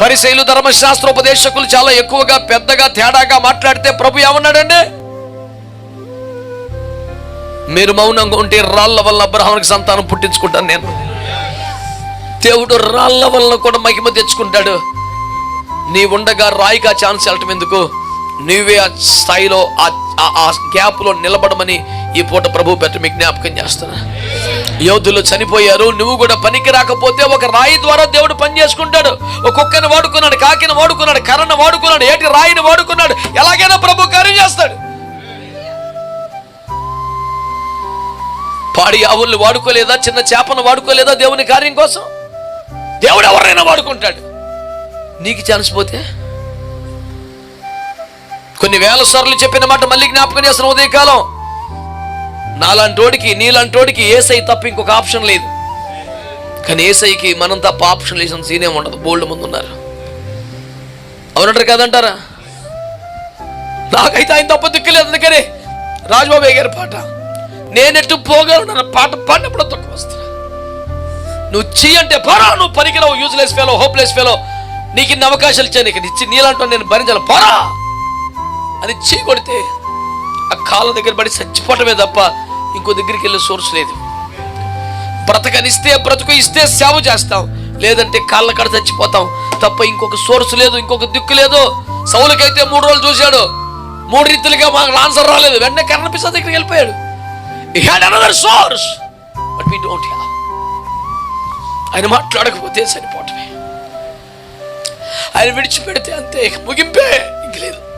పరిశైలు ధర్మశాస్త్రోపదేశకులు చాలా ఎక్కువగా పెద్దగా తేడాగా మాట్లాడితే ప్రభు ఏమన్నాడండి? మీరు మౌనంగా ఉంటే రాళ్ళ వల్ల అబ్రహానికి సంతానం పుట్టించుకుంటాను నేను. దేవుడు రాళ్ళ వల్ల కూడా మహిమ తెచ్చుకుంటాడు. నీ ఉండగా రాయిగా ఛాన్స్ వెళ్ళటం ఎందుకు? నువ్వే ఆ స్థాయిలో ఆ గ్యాప్లో నిలబడమని ఈ పూట ప్రభు పెట్ట మీకు జ్ఞాపకం చేస్తున్నా. యోధులు చనిపోయారు నువ్వు కూడా పనికి రాకపోతే ఒక రాయి ద్వారా దేవుడు పని చేసుకుంటాడు. ఒక వాడుకున్నాడు కాకిని వాడుకున్నాడు కర్రను వాడుకున్నాడు ఏటి రాయిని వాడుకున్నాడు. ఎలాగైనా ప్రభు కార్యం చేస్తాడు. పాడి ఆవుల్ని వాడుకోలేదా చిన్న చేపను వాడుకోలేదా దేవుని కార్యం కోసం? దేవుడు ఎవరైనా వాడుకుంటాడు. నీకు ఛాన్స్ పోతే? కొన్ని వేల సార్లు చెప్పిన మాట మళ్ళీ జ్ఞాపకం చేస్తున్న ఉదయకాలం. నాలాంటోడికి నీలాంటోడికి ఏసై తప్ప ఇంకొక ఆప్షన్ లేదు. కానీ ఏసైకి మనం తప్ప ఆప్షన్ లేసిన సీనే ఉండదు. బోల్డ్ ముందు ఉన్నారు. అవునంటారు కదంటారా? నాకైతే ఆయన తప్ప దిక్కులేదు అందుకనే రాజబాబు గారి పాట నేనెట్టు పోగలను పాట పాడినప్పుడు తక్కువ వస్తా. నువ్వు చెయ్యి అంటే పరా నువ్వు పనికిరావు యూజ్లెస్ ఫెలో హోప్లెస్ ఫెలో నీకు ఇన్ని అవకాశాలు ఇచ్చాను నీకు ఇచ్చి నీలాంటో నేను భరించాలి. పరా! అని చెయ్యి కొడితే ఆ కాళ్ళ దగ్గర పడి చచ్చిపోవటమే తప్ప ఇంకో దగ్గరికి వెళ్ళే సోర్స్ లేదు. బ్రతకనిస్తే బ్రతుకు ఇస్తే సేవ చేస్తాం. లేదంటే కాళ్ళ కడ చచ్చిపోతాం. తప్ప ఇంకొక సోర్స్ లేదు ఇంకొక దిక్కు లేదు. సౌలకైతే మూడు రోజులు చూశాడు. మూడు రీతిలుగా మాకు ఆన్సర్ రాలేదు. వెంటనే కర్ణపిసా దగ్గరికి వెళ్ళిపోయాడు. He had another source but we don't have ఆయన మాట్లాడకపోతే సరిపోవటమే. ఆయన విడిచిపెడితే అంతే. ముగింపే. ఇంక లేదు.